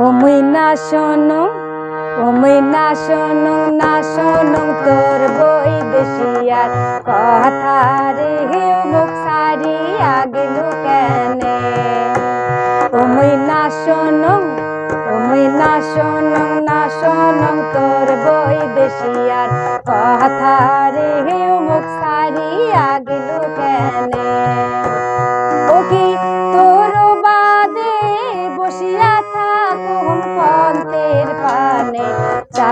ওমই না শোনো ওমই না শোনো না শোনো তোর বই দেশিয়ার কথা রে মুখ সারিয়া গেল কেনে? ওমই না শোনো ওমই না শোনো না শোনো তোর বই দেশিয়ার কথা রে মুখ সারিয়া গেল কেনে? ও কি তোর বাদে বসিয়া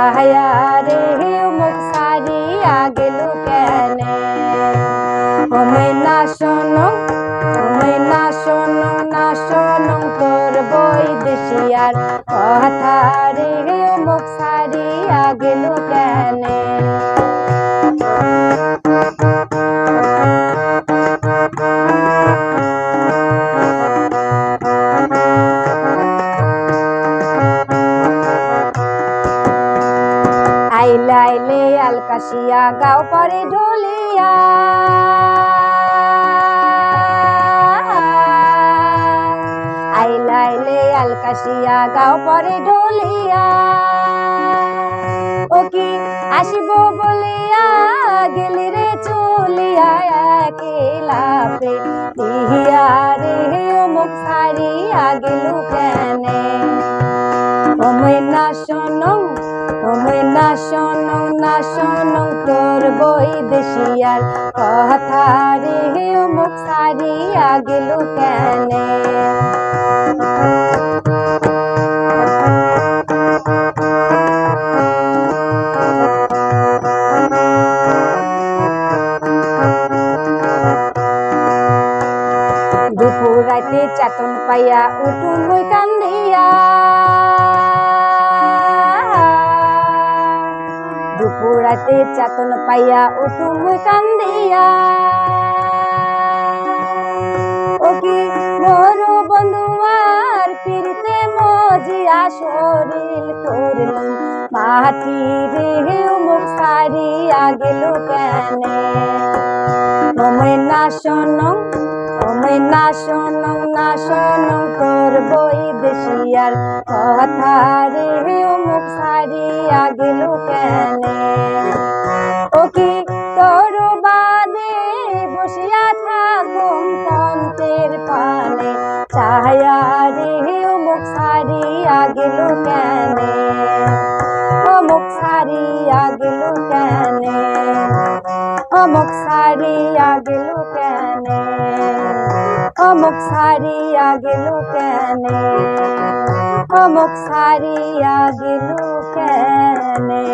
চাহায়া রে মুখ সারিয়া গেল কেনে ওমে না শোনো ওমে না শোনো না শোনো তোর বই দেশিয়ার কথা রে মুখ সারিয়া গেল কেনে আইলে আলকাশিয়া গাও পরে ঢুলিয়া। আইলে আইলে আলকাশিয়া গাও পরে ঢুলিয়া। ও কি আসিব বলিয়া গেলি রে চলিয়া একেলাপে? দিহিয়া রে মুখ সারিয়া গেলু কেনে? ওমে না শোনো ওমে না শোনো না শোনো তোর বই দেশিয়ার কথা রে মুখ সারিয়া গেল কেনে? দুপুর রাতে চাতন পাইয়া উঠুন কান্দিয়া। রাতে চাতন পাইয়া উঠুন মই কান্দিয়া। ও কি মোর বন্ধুয়ার পিরিতে মজিয়া শরীর করলুম মাটি রে মুখ সারিয়া গেল কেনে? না শোনো ওমে না শোনো না শোনো তোর বই দেশিয়ার কথা রে মুখ সারিয়া গেল কেনে? বাদে বসিয়া থাকুম পন্তের পানে চাহায়া রে মুখ সারিয়া গেল কেনে? মুখ সারিয়া গেল কেনে? অমুক সারিয়া গেল কেনে? অমুক সারিয়া গেল কেনে? অমুক সারিয়া গেল কেনে?